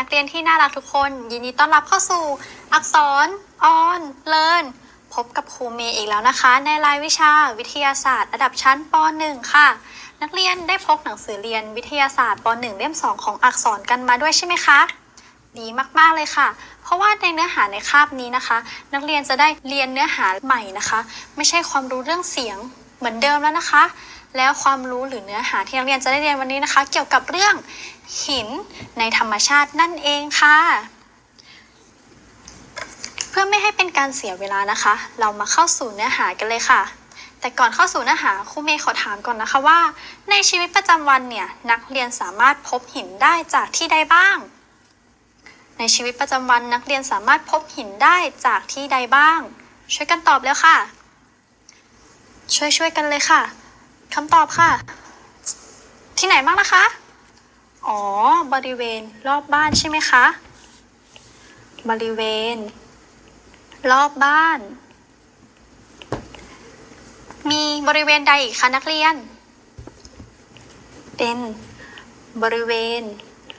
นักเรียนที่น่ารักทุกคน ยินดีต้อนรับเข้าสู่ อักษรออนเลินพบกับครูเมย์อีกแล้วนะคะ ในรายวิชาวิทยาศาสตร์ ระดับชั้นป .1 ค่ะ นักเรียนได้พกหนังสือเรียนวิทยาศาสตร์ป .1 เล่ม 2 ของอักษรกันมาด้วยใช่ไหมคะดีมาก ๆ เลยค่ะ เพราะว่าในเนื้อหาในคาบนี้นะคะ นักเรียนจะได้เรียนเนื้อหาใหม่นะคะ ไม่ใช่ความรู้เรื่องเสียงเหมือนเดิมแล้วนะคะ แล้วความรู้หรือเนื้อหาที่นักเรียนจะได้เรียนวันนี้นะคะ เกี่ยวกับเรื่องหินในธรรมชาตินั่นเองค่ะ เพื่อไม่ให้เป็นการเสียเวลานะคะ เรามาเข้าสู่เนื้อหากันเลยค่ะ แต่ก่อนเข้าสู่เนื้อหาครูเมย์ขอถามก่อนนะคะว่า ในชีวิตประจำวันเนี่ยนักเรียนสามารถพบหินได้จากที่ใดบ้าง ในชีวิตประจำวันนักเรียนสามารถพบหินได้จากที่ใดบ้าง ช่วยกันตอบแล้วค่ะ ช่วยช่วยๆกันเลยค่ะ คำตอบค่ะ ที่ไหนบ้างนะคะ อ๋อ บริเวณรอบบ้านใช่ไหมคะ บริเวณ รอบบ้าน มีบริเวณใดอีกคะนักเรียน เป็นบริเวณ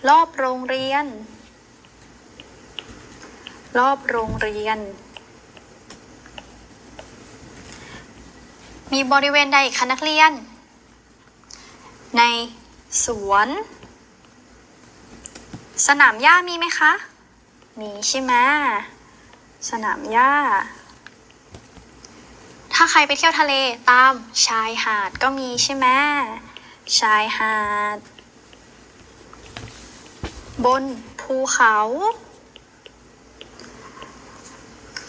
รอบโรงเรียน รอบโรงเรียน มีบริเวณใดอีกคะนักเรียน ในสวน สนามหญ้ามีไหมคะ มีใช่ไหมสนามหญ้า ถ้าใครไปเที่ยวทะเลตามชายหาดก็มีใช่ไหมชายหาด บนภูเขา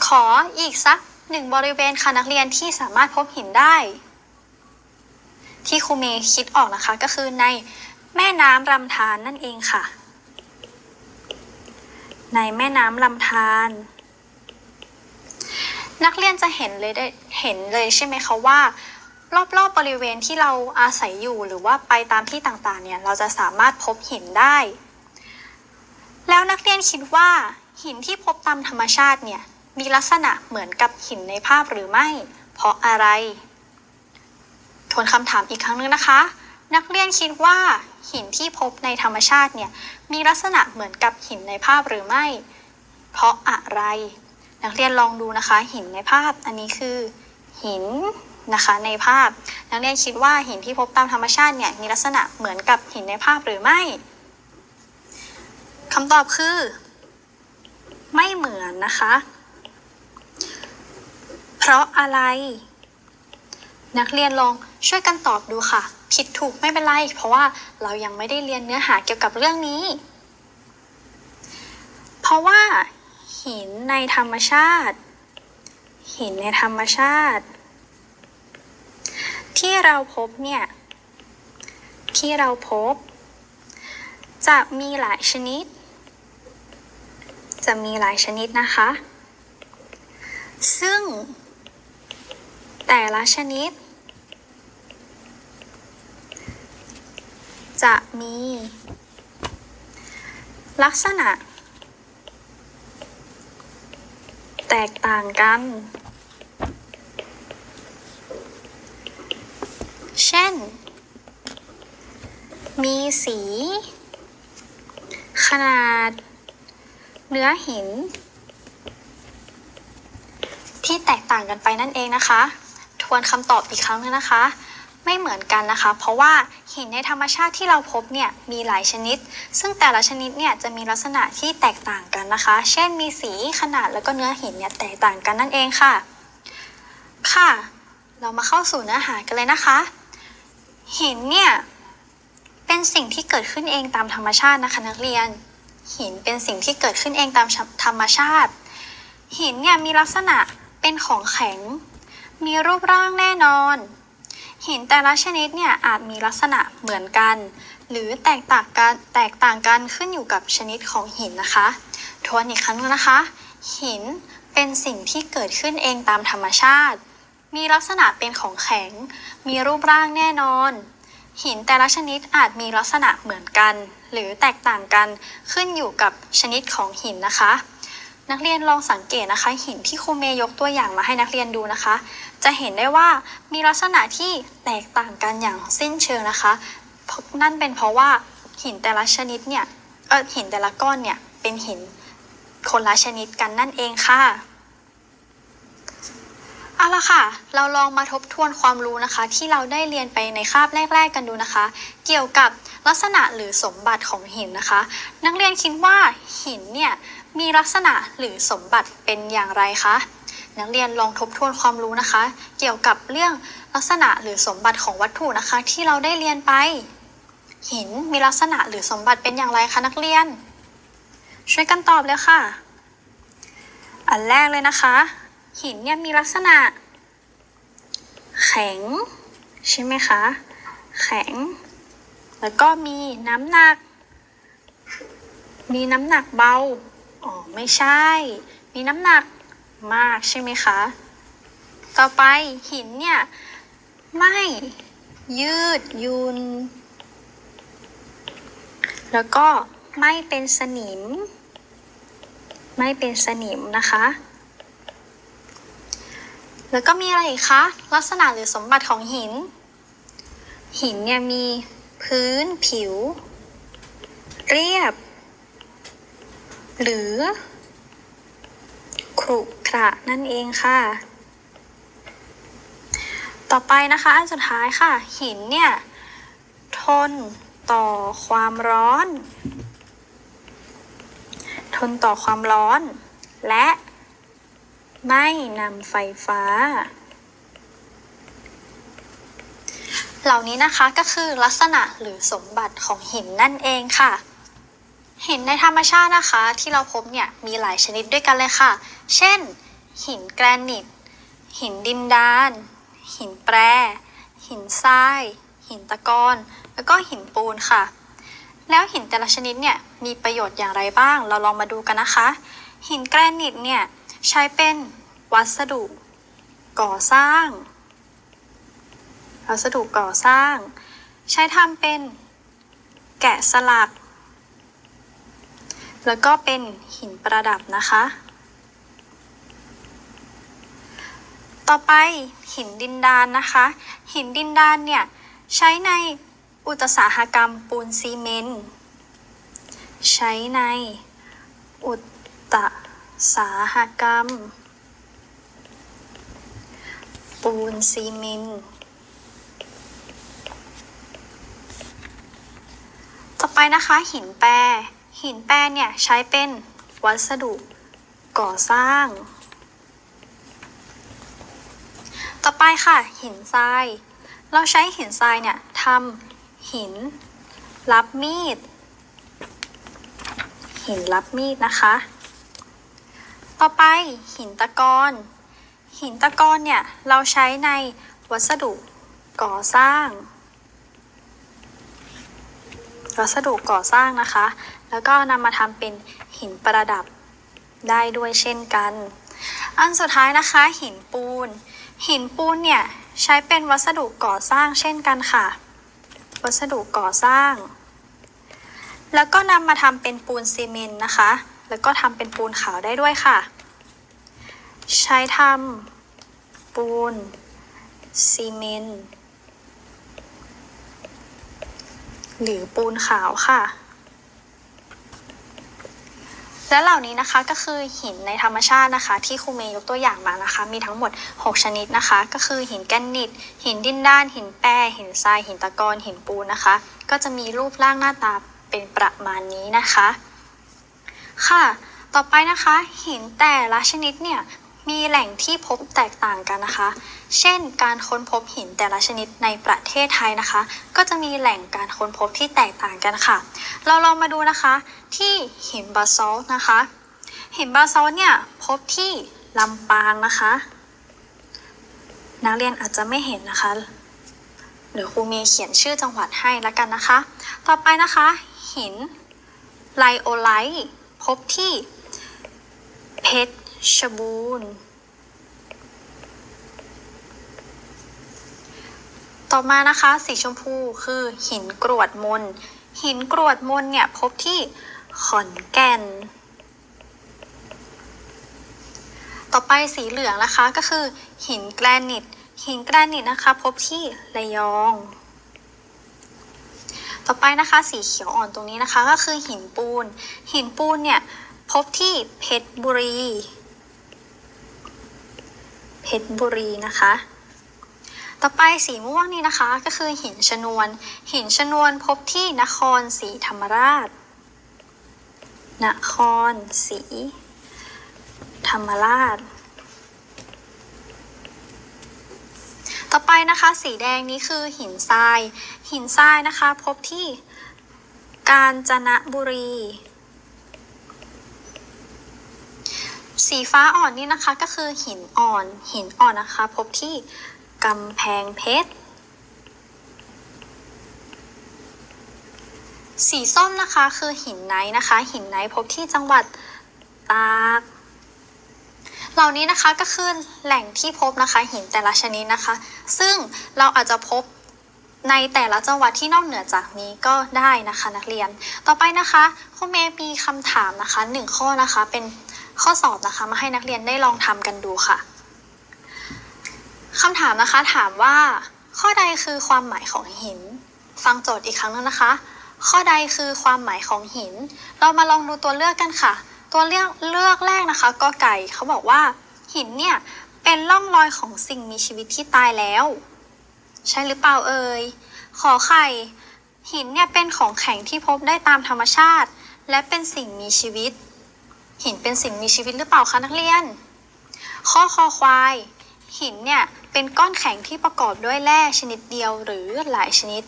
ขออีกสัก หนึ่งบริเวณค่ะนักเรียนที่สามารถพบหินได้ ที่ครูเมย์คิดออกนะคะก็คือในแม่น้ำลำธารนั่นเองค่ะ ในแม่น้ำลำธารนักเรียนจะเห็นเลยได้เห็นเลยใช่ไหมคะว่า รอบๆบบริเวณที่เราอาศัยอยู่หรือว่าไปตามที่ต่างๆเนี่ยเราจะสามารถพบหินได้ แล้วนักเรียนคิดว่าหินที่พบตามธรรมชาติเนี่ย มีลักษณะเหมือนกับหินในภาพหรือไม่ เพราะอะไร ทวนคำถามอีกครั้งหนึงนะคะ นักเรียนคิดว่า หินที่พบในธรรมชาติเนี่ยมีลักษณะเหมือนกับหินในภาพหรือไม่ เพราะอะไร นักเรียนลองดูนะคะ หินในภาพอันนี้คือ หินนะคะในภาพ นักเรียนคิดว่าหินที่พบตามธรรมชาติเนี่ยมีลักษณะเหมือนกับหินในภาพหรือไม่คำตอบคือ ไม่เหมือนนะคะ เพราะอะไร นักเรียนลองช่วยกันตอบดูค่ะ ผิดถูกไม่เป็นไร เพราะว่าเรายังไม่ได้เรียนเนื้อหาเกี่ยวกับเรื่องนี้ เพราะว่า หินในธรรมชาติ หินในธรรมชาติ ที่เราพบเนี่ย ที่เราพบ จะมีหลายชนิด จะมีหลายชนิดนะคะซึ่ง แต่ละชนิด จะมี ลักษณะ แตกต่างกัน เช่น มีสี ขนาด เนื้อหินที่แตกต่างกันไปนั่นเองนะคะ วนคำตอบอีกครั้งนึงนะคะ ไม่เหมือนกันนะคะ เพราะว่าหินในธรรมชาติที่เราพบเนี่ยมีหลายชนิด ซึ่งแต่ละชนิดเนี่ยจะมีลักษณะที่แตกต่างกันนะคะ เช่นมีสีขนาดแล้วก็เนื้อหินเนี่ยแตกต่างกันนั่นเองค่ะ ค่ะ เรามาเข้าสู่เนื้อหากันเลยนะคะ หินเนี่ยเป็นสิ่งที่เกิดขึ้นเองตามธรรมชาตินะคะนักเรียน หินเป็นสิ่งที่เกิดขึ้นเองตามธรรมชาติ หินเนี่ยมีลักษณะเป็นของแข็ง มีรูปร่างแน่นอน หินแต่ละชนิดเนี่ยอาจมีลักษณะเหมือนกัน หรือแตกต่างกันแตกต่างกันขึ้นอยู่กับชนิดของหินนะคะ ทวนอีกครั้งหนึงนะคะ หินเป็นสิ่งที่เกิดขึ้นเองตามธรรมชาติ มีลักษณะเป็นของแข็ง มีรูปร่างแน่นอน หินแต่ละชนิดอาจมีลักษณะเหมือนกัน หรือแตกต่างกันขึ้นอยู่กับชนิดของหินนะคะ นักเรียนลองสังเกตนะคะ หินที่ครูเมย์ยกตัวอย่างมาให้นักเรียนดูนะคะ จะเห็นได้ว่ามีลักษณะที่แตกต่างกันอย่างสิ้นเชิงนะคะเพราะนั่นเป็นเพราะว่าหินแต่ละชนิดเนี่ยเออหินแต่ละก้อนเนี่ยเป็นหินคนละชนิดกันนั่นเองค่ะเอาละค่ะ เราลองมาทบทวนความรู้นะคะ ที่เราได้เรียนไปในคาบแรก ๆ กันดูนะคะ เกี่ยวกับลักษณะหรือสมบัติของหินนะคะ นักเรียนคิดว่าหินเนี่ย มีลักษณะหรือสมบัติเป็นอย่างไรคะ นักเรียนลองทบทวนความรู้นะคะ เกี่ยวกับเรื่องลักษณะหรือสมบัติของวัตถุนะคะ ที่เราได้เรียนไป หินมีลักษณะหรือสมบัติเป็นอย่างไรคะนักเรียน ช่วยกันตอบเลยค่ะ อันแรกเลยนะคะ หินเนี่ยมีลักษณะ แข็ง ใช่ไหมคะ แข็ง แล้วก็มีน้ำหนัก มีน้ำหนักเบา อ๋อ ไม่ใช่ มีน้ำหนักมากใช่ไหมคะ ต่อไปหินเนี่ย ไม่ ยืดยุน แล้วก็ไม่เป็นสนิม ไม่เป็นสนิมนะคะ แล้วก็มีอะไรอีกคะ ลักษณะหรือสมบัติของหิน หินเนี่ยมีพื้นผิว เรียบ หรือขรุขระนั่นเองค่ะ ต่อไปนะคะ อันสุดท้ายค่ะ หินเนี่ย ทนต่อความร้อน ทนต่อความร้อน และไม่นำไฟฟ้า เหล่านี้นะคะก็คือลักษณะหรือสมบัติของหินนั่นเองค่ะ หินในธรรมชาตินะคะ ที่เราพบเนี่ยมีหลายชนิดด้วยกันเลยค่ะ เช่น หินแกรนิต หินดินดาน หินแปร หินทราย หินตะกอน แล้วก็หินปูนค่ะ แล้วหินแต่ละชนิดเนี่ยมีประโยชน์อย่างไรบ้าง เราลองมาดูกันนะคะ หินแกรนิตเนี่ยใช้เป็นวัสดุ ก่อสร้าง วัสดุก่อสร้าง ใช้ทำเป็นแกะสลัก แล้วก็เป็นหินประดับนะคะ ต่อไปหินดินดานนะคะ หินดินดานเนี่ยใช้ในอุตสาหกรรมปูนซีเมนต์ ใช้ในอุตสาหกรรม ปูนซีเมนต์ต่อไปนะคะหินแปร หินแปรเนี่ยใช้เป็นวัสดุก่อสร้าง ต่อไปค่ะหินทราย เราใช้หินทรายเนี่ยทำหินรับมีด หินรับมีดนะคะ ต่อไปหินตะกอน หินตะกอนเนี่ยเราใช้ในวัสดุก่อสร้าง วัสดุก่อสร้างนะคะ แล้วก็นำมาทำเป็นหินประดับได้ด้วยเช่นกัน อันสุดท้ายนะคะหินปูน หินปูนเนี่ยใช้เป็นวัสดุก่อสร้างเช่นกันค่ะ วัสดุก่อสร้าง แล้วก็นำมาทำเป็นปูนซีเมนต์นะคะ แล้วก็ทำเป็นปูนขาวได้ด้วยค่ะ ใช้ทำปูนซีเมนต์ หรือปูนขาวค่ะ และเหล่านี้นะคะก็คือหินในธรรมชาตินะคะ ที่ครูเมย์ยกตัวอย่างมานะคะ มีทั้งหมด 6 ชนิดนะคะ ก็คือหินแกรนิต หินดินด้าน หินแปรหินทรายหินตะกอนหินปูนนะคะ ก็จะมีรูปร่างหน้าตาเป็นประมาณนี้นะคะ ค่ะต่อไปนะคะหินแต่ละชนิดเนี่ย มีแหล่งที่พบแตกต่างกันนะคะ เช่น การค้นพบหินแต่ละชนิดในประเทศไทยนะคะ ก็จะมีแหล่งการค้นพบที่แตกต่างกันค่ะ เราลองมาดูนะคะที่หินบาซอลนะคะ หินบาซอลเนี่ยพบที่ลำปางนะคะ นักเรียนอาจจะไม่เห็นนะคะเดี๋ยวครูเมย์เขียนชื่อจังหวัดให้แล้วกันนะคะ ต่อไปนะคะ หินไลโอไลท์พบที่เพชร บูรณ์ต่อมานะคะสีชมพูคือหินกรวดมน หินกรวดมนเนี่ยพบที่ขอนแก่น ต่อไปสีเหลืองนะคะก็คือ หินแกรนิต หินแกรนิตนะคะ พบที่ระยอง ต่อไปนะคะสีเขียวอ่อนตรงนี้นะคะก็คือหินปูน หินปูนเนี่ยพบที่เพชรบุรี เพชรบุรีนะคะ ต่อไปสีม่วงนี่นะคะก็คือหินชนวน หินชนวนพบที่นครศรีธรรมราช นครศรีธรรมราช ต่อไปนะคะสีแดงนี้คือหินทราย หินทรายนะคะพบที่กาญจนบุรี สีฟ้าอ่อนนี่นะคะก็คือหินอ่อน หินอ่อนนะคะ พบที่กำแพงเพชร สีส้มนะคะคือหินไนท์นะคะ หินไนท์พบที่จังหวัดตากเหล่านี้นะคะก็คือแหล่งที่พบนะคะหินแต่ละชนิดนะคะ ซึ่งเราอาจจะพบในแต่ละจังหวัดที่นอกเหนือจากนี้ก็ได้นะคะนักเรียน ต่อไปนะคะครูเมย์มีคำถามนะคะหนึ่งข้อนะคะเป็น ข้อสอบนะคะ มาให้นักเรียนได้ลองทำกันดูค่ะคำถามนะคะถามว่า ข้อใดคือความหมายของหิน ฟังโจทย์อีกครั้งนึงนะคะ ข้อใดคือความหมายของหิน เรามาลองดูตัวเลือกกันค่ะ ตัวเลือกเลือกแรกนะคะก็ไก่เขาบอกว่า หินเนี่ยเป็นร่องรอยของสิ่งมีชีวิตที่ตายแล้ว ใช่หรือเปล่าเอ่ยขอไข่หินเนี่ยเป็นของแข็งที่พบได้ตามธรรมชาติ และเป็นสิ่งมีชีวิต หินเป็นสิ่งมีชีวิตหรือเปล่าคะนักเรียน ข้อคอควาย หินเนี่ยเป็นก้อนแข็งที่ประกอบด้วยแร่ชนิดเดียวหรือหลายชนิด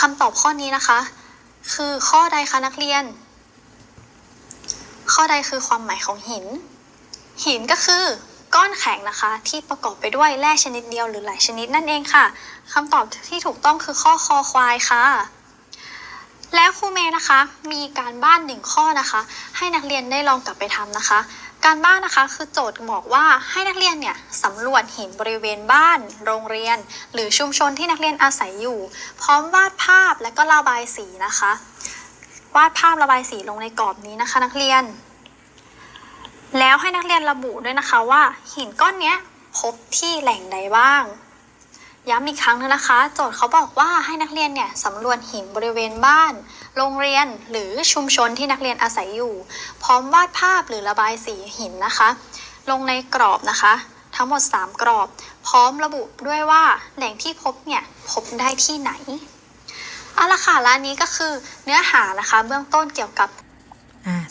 คำตอบข้อนี้นะคะ คือข้อใดคะนักเรียน ข้อใดคือความหมายของหิน หินก็คือก้อนแข็งนะคะที่ประกอบไปด้วยแร่ชนิดเดียวหรือหลายชนิดนั่นเองค่ะคำตอบที่ถูกต้องคือข้อคอควายค่ะ แล้วครูเมย์นะคะ มีการบ้านหนึ่งข้อนะคะ ให้นักเรียนได้ลองกลับไปทำนะคะ การบ้านนะคะคือโจทย์บอกว่าให้นักเรียนเนี่ยสำรวจหินบริเวณบ้าน โรงเรียน หรือชุมชนที่นักเรียนอาศัยอยู่ พร้อมวาดภาพและก็ระบายสีนะคะ วาดภาพระบายสีลงในกรอบนี้นะคะ นักเรียน แล้วให้นักเรียนระบุด้วยนะคะว่าหินก้อนเนี้ยพบที่แหล่งใดบ้าง ย้ำอีกครั้งนึงนะคะ โจทย์เขาบอกว่าให้นักเรียนเนี่ยสำรวจหินบริเวณบ้าน โรงเรียนหรือชุมชนที่นักเรียนอาศัยอยู่ พร้อมวาดภาพหรือระบายสีหินนะคะ ลงในกรอบนะคะ ทั้งหมด 3 กรอบ พร้อมระบุด้วยว่าแหล่งที่พบเนี่ยพบได้ที่ไหนเอาละค่ะและนนี้ก็คือเนื้อหานะคะ เบื้องต้นเกี่ยวกับ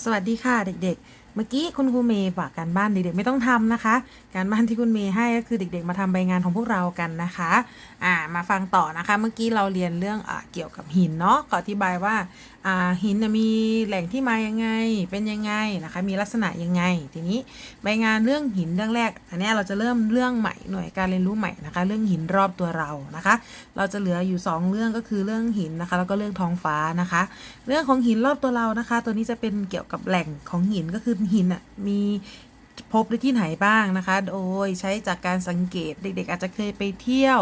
สวัสดีค่ะเด็กๆ เมื่อกี้คุณครูเมย์ฝากการบ้านเด็กๆไม่ต้องทำนะคะ การบ้านที่คุณเมย์ให้ก็คือเด็ก ๆ มาทำใบงานของพวกเรากันนะคะอ่ามาฟังต่อนะคะ เมื่อกี้เราเรียนเรื่องอ่าเกี่ยวกับหินเนาะก็อธิบายว่าอ่าหินมีแหล่งที่มายังไงเป็นยังไงนะคะ มีลักษณะยังไง ทีนี้ใบงานเรื่องหินเรื่องแรกอันนี้เราจะเริ่มเรื่องใหม่หน่วยการเรียนรู้ใหม่นะคะ เรื่องหินรอบตัวเรานะคะ เราจะเหลืออยู่ 2 เรื่องก็คือเรื่องหินนะคะ แล้วก็เรื่องท้องฟ้านะคะ เรื่องของหินรอบตัวเรานะคะ ตัวนี้จะเป็นเกี่ยวกับแหล่งของหินก็คือหินอะมีพบได้ที่ไหนบ้างนะคะ โดยใช้จากการสังเกตเด็ก ๆ อาจจะเคยไปเที่ยว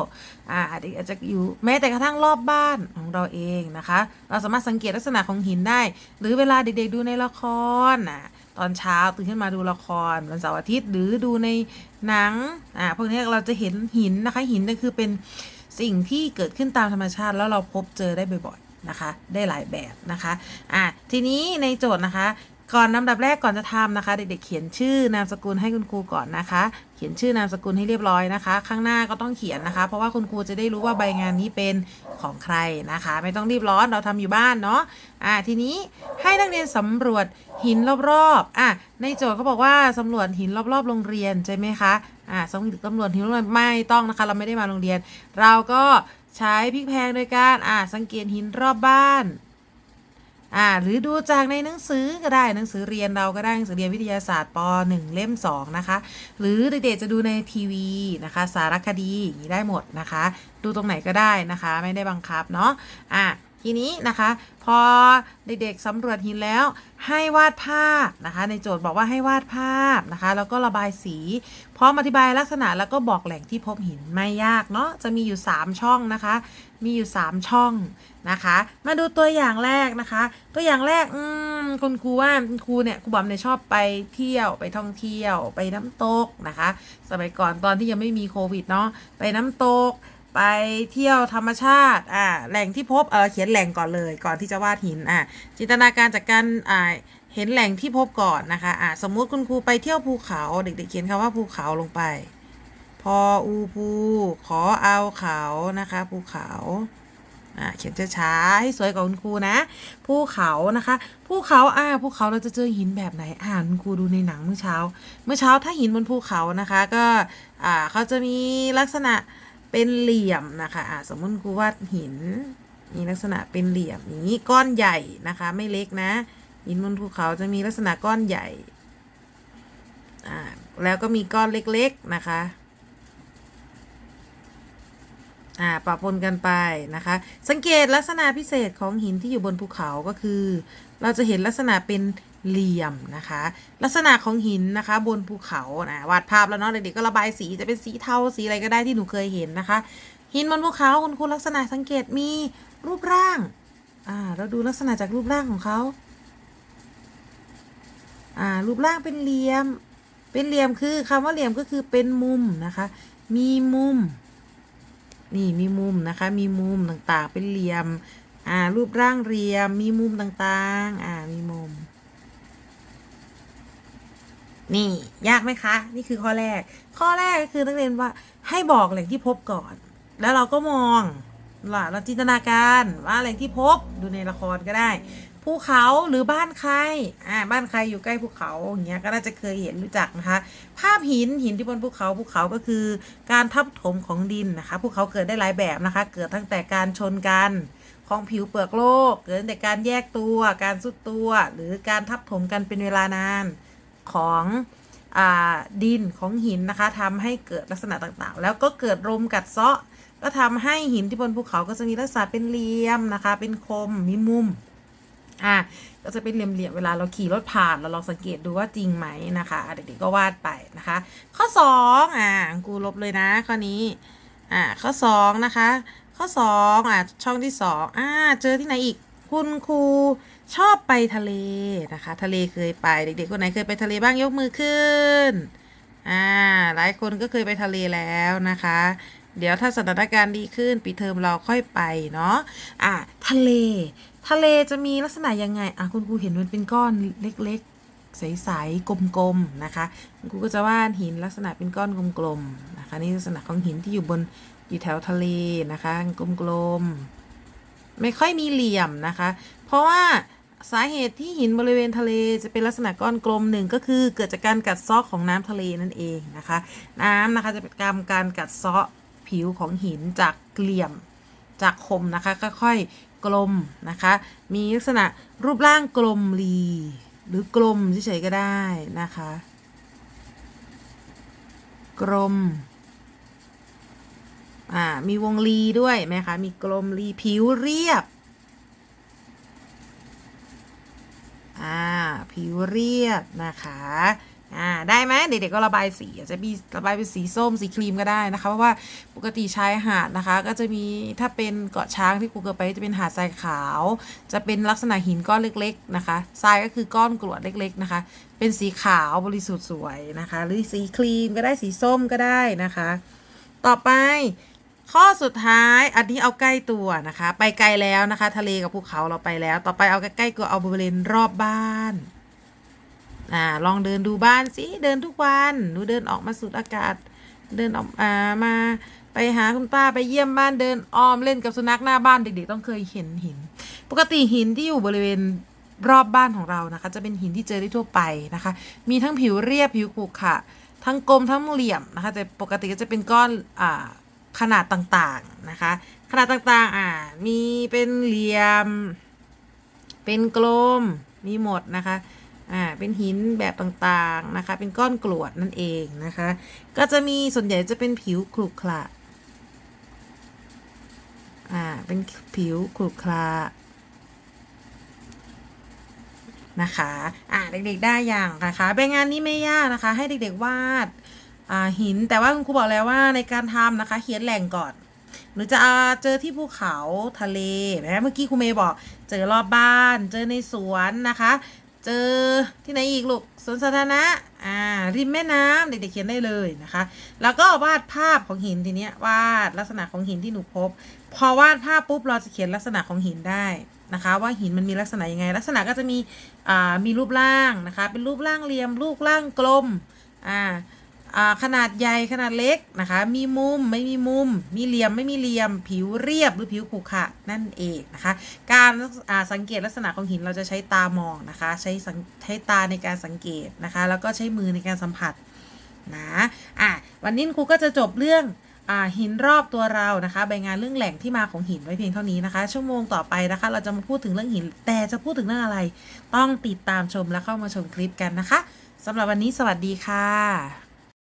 อ่าเด็กอาจจะอยู่แม้แต่กระทั่งรอบบ้านของเราเองนะคะ เราสามารถสังเกตลักษณะของหินได้ หรือเวลาเด็กๆดูในละครอะตอนเช้าตื่นขึ้นมาดูละครวันเสาร์อาทิตย์หรือดูในหนังอ่าพวกนี้เราจะเห็นหินนะคะหินก็คือเป็นสิ่งที่เกิดขึ้นตามธรรมชาติแล้วเราพบเจอได้บ่อยๆนะคะ ได้หลายแบบนะคะอะทีนี้ในโจทย์นะคะ ก่อนลำดับแรกก่อนจะทำนะคะ เด็กๆเขียนชื่อนามสกุลให้คุณครูก่อนนะคะ เขียนชื่อนามสกุลให้เรียบร้อยนะคะ ข้างหน้าก็ต้องเขียนนะคะ เพราะว่าคุณครูจะได้รู้ว่าใบงานนี้เป็นของใครนะคะ ไม่ต้องรีบร้อนเราทำอยู่บ้านเนาะอ่าทีนี้ให้นักเรียนสำรวจหินรอบๆอะในโจทย์เขาบอกว่าสำรวจหินรอบๆ โรงเรียนใช่ไหมคะอ่าสำรวจสำรวจหินรงเรียนไม่ต้องนะคะ เราไม่ได้มาโรงเรียน เราก็ใช้พลิกแพงโดยการอ่าสังเกตหินรอบบ้าน อ่าหรือดูจากในหนังสือก็ได้หนังสือเรียนเราก็ได้หนังสือเรียนวิทยาศาสตร์ป .1 เล่ม 2 นะคะ หรือเด็กๆจะดูในทีวีนะคะ สารคดีอย่างนี้ได้หมดนะคะ ดูตรงไหนก็ได้นะคะ ไม่ได้บังคับเนาะอ่า ทีนี้นะคะ พอเด็กๆสำรวจหินแล้ว ให้วาดภาพนะคะ ในโจทย์บอกว่าให้วาดภาพนะคะ แล้วก็ระบายสีพร้อมอธิบายลักษณะแล้วก็บอกแหล่งที่พบหินไม่ยากเนาะจะมีอยู่ 3 ช่องนะคะ มีอยู่ 3 ช่องนะคะ มาดูตัวอย่างแรกนะคะ ตัวอย่างแรกอืมคุณครูว่าคุณครูเนี่ยครูบอมเนี่ยชอบไปเที่ยวไปท่องเที่ยวไปน้ำตกนะคะ สมัยก่อนตอนที่ยังไม่มีโควิดเนาะไปน้ำตก ไปเที่ยวธรรมชาติอ่าแหล่งที่พบเออเขียนแหล่งก่อนเลยก่อนที่จะวาดหินอ่าจินตนาการจากการอ่าเห็นแหล่งที่พบก่อนนะคะอ่าสมมุติคุณครูไปเที่ยวภูเขาเด็กๆเขียนคำว่าภูเขาลงไป พออูภูขอเอาเขานะคะภูเขาอ่าเขียนช้าๆให้สวยกว่าคุณครูนะภูเขานะคะภูเขาอ่าภูเขาเราจะเจอหินแบบไหนอ่านคุณครูดูในหนังเมื่อเช้า เมื่อเช้าถ้าหินบนภูเขานะคะก็อ่าเขาจะมีลักษณะ เป็นเหลี่ยมนะคะอ่าสมมติครูวาดหินมีลักษณะเป็นเหลี่ยมอย่างนี้ก้อนใหญ่นะคะ ไม่เล็กนะ หินบนภูเขาจะมีลักษณะก้อนใหญ่อ่าแล้วก็มีก้อนเล็กๆนะคะอ่าปะปนกันไปนะคะ สังเกตลักษณะพิเศษของหินที่อยู่บนภูเขาก็คือ เราจะเห็นลักษณะเป็น เหลี่ยมนะคะ ลักษณะของหินนะคะบนภูเขานะวาดภาพแล้วเนาะเด็กๆก็ระบายสีจะเป็นสีเทาสีอะไรก็ได้ที่หนูเคยเห็นนะคะ หินบนภูเขาคุณครูลักษณะสังเกตมีรูปร่างอ่าเราดูลักษณะจากรูปร่างของเขาอ่ารูปร่างเป็นเหลี่ยม เป็นเหลี่ยมคือคำว่าเหลี่ยมก็คือเป็นมุมนะคะ มีมุม นี่มีมุมนะคะ มีมุมต่างๆ เป็นเหลี่ยมอ่ารูปร่างเหลี่ยม มีมุมต่างๆอ่ามีมุม นี่ยากไหมคะ นี่คือข้อแรก ข้อแรกคือนักเรียนว่าให้บอกแหล่งที่พบก่อน แล้วเราก็มองล่ะเราจินตนาการว่าแหล่งที่พบดูในละครก็ได้ภูเขาหรือบ้านใคร อ่า บ้านใครอยู่ใกล้ภูเขา อย่างเงี้ย ก็น่าจะเคยเห็นรู้จักนะคะ ภาพหิน หินที่บนภูเขา ภูเขาก็คือการทับถมของดินนะคะ ภูเขาเกิดได้หลายแบบนะคะ เกิดตั้งแต่การชนกันของผิวเปลือกโลก เกิดตั้งแต่การแยกตัว การสุดตัว หรือการทับถมกันเป็นเวลานาน ของอดินของหินนะคะทำให้เกิดลักษณะต่างๆ แล้วก็เกิดลมกัดเซาะก็ทำให้หินที่บนภูเขาก็จะมีลักษณะเป็นเหลี่ยมนะคะ เป็นคมมีมุมอะก็จะเป็นเหลี่ยมๆเวลาเราขี่รถผ่านเราลองสังเกตดูว่าจริงไหมนะคะเด็กๆก็วาดไปนะคะ ข้อสองอะกูลบเลยนะข้อนี้อะข้อสองนะคะ ข้อสองอะช่องที่สองอ่าเจอที่ไหนอีก คุณครู ชอบไปทะเลนะคะ ทะเลเคยไปเด็กๆคนไหนเคยไปทะเลบ้างยกมือขึ้นอ่าหลายคนก็เคยไปทะเลแล้วนะคะ เดี๋ยวถ้าสถานการณ์ดีขึ้นปีเทอมเราค่อยไปเนาะอะทะเล ทะเลจะมีลักษณะยังไงอะคุณครูเห็นมันเป็นก้อนเล็กๆใสๆ กลมๆ นะคะคุณครูก็จะวาดหินลักษณะเป็นก้อนกลมๆ นะคะ นี่ลักษณะของหินที่อยู่บนอยู่แถวทะเลนะคะ กลมๆ ไม่ค่อยมีเหลี่ยมนะคะ เพราะว่า สาเหตุที่หินบริเวณทะเลจะเป็นลักษณะก้อนกลมหนึ่งก็คือเกิดจากการกัดเซาะของน้ำทะเลนั่นเองนะคะ น้ำนะคะจะเป็นการการกัดเซาะผิวของหินจากเหลี่ยมจากคมนะคะค่อยๆกลมนะคะ มีลักษณะรูปร่างกลมรีหรือกลมเฉยๆก็ได้นะคะ กลมอ่ามีวงรีด้วยไหมคะมีกลมรีผิวเรียบ อ่าผิวเรียบนะคะอ่าได้ไหมเด็กๆก็ระบายสีอาจจะมีระบายเป็นสีส้มสีครีมก็ได้นะคะ เพราะว่าปกติชายหาดนะคะ ก็จะมีถ้าเป็นเกาะช้างที่ครูเคยไปจะเป็นหาดทรายขาว จะเป็นลักษณะหินก้อนเล็ก ๆนะคะทรายก็คือก้อนกรวดเล็ก ๆนะคะ เป็นสีขาวบริสุทธิ์สวยนะคะ หรือสีครีมก็ได้สีส้มก็ได้นะคะ ต่อไป ข้อสุดท้ายอันนี้เอาใกล้ตัวนะคะ ไปไกลแล้วนะคะ ทะเลกับภูเขาเราไปแล้ว ต่อไปเอาใกล้ๆตัวเอาบริเวณรอบบ้านอ่าลองเดินดูบ้านสิเดินทุกวันหนูเดินออกมาสูดอากาศ เดินออกอ่ามาไปหาคุณป้าไปเยี่ยมบ้านเดินอ้อมเล่นกับสุนัขหน้าบ้านเด็กๆต้องเคยเห็นหิน ปกติหินที่อยู่บริเวณรอบบ้านของเรานะคะ จะเป็นหินที่เจอได้ทั่วไปนะคะ มีทั้งผิวเรียบผิวขรุขระทั้งกลมทั้งเหลี่ยมนะคะแต่ปกติก็จะเป็นก้อนอ่า ขนาดต่างๆนะคะ ขนาดต่างๆอ่ามีเป็นเหลี่ยม เป็นกลมมีหมดนะคะอ่าเป็นหินแบบต่างๆนะคะ เป็นก้อนกรวดนั่นเองนะคะ ก็จะมีส่วนใหญ่จะเป็นผิวขรุขระอ่าเป็นผิวขรุขระนะคะ อ่าเด็กๆได้อย่างนะคะ เป็นงานนี้ไม่ยากนะคะ ให้เด็กๆวาด หินแต่ว่าคุณครูบอกแล้วว่าในการทำนะคะเขียนแหล่งก่อน หรือจะเจอที่ภูเขาทะเลนะเมื่อกี้ครูเมย์บอก เจอรอบบ้าน เจอในสวนนะคะ เจอที่ไหนอีกลูกสวนสาธารณะอ่าริมแม่น้ำเด็กๆเขียนได้เลยนะคะ แล้วก็วาดภาพของหินทีเนี้ยวาดลักษณะของหินที่หนูพบ พอวาดภาพปุ๊บเราจะเขียนลักษณะของหินได้นะคะ ว่าหินมันมีลักษณะยังไง ลักษณะก็จะมีอ่ามีรูปร่างนะคะ เป็นรูปร่างเหลี่ยมรูปร่างกลมอ่า ขนาดใหญ่ขนาดเล็กนะคะ มีมุมไม่มีมุม มีเหลี่ยมไม่มีเหลี่ยม ผิวเรียบหรือผิวขรุขระนั่นเองนะคะ การสังเกตลักษณะของหินเราจะใช้ตามองนะคะ ใช้ใช้ตาในการสังเกตนะคะ แล้วก็ใช้มือในการสัมผัสนะอะวันนี้ครูก็จะจบเรื่องอหินรอบตัวเรานะคะใบงานเรื่องแหล่งที่มาของหินไว้เพียงเท่านี้นะคะ ชั่วโมงต่อไปนะคะ เราจะมาพูดถึงเรื่องหิน แต่จะพูดถึงเรื่องอะไร ต้องติดตามชมและเข้ามาชมคลิปกันนะคะสำหรับวันนี้สวัสดีค่ะ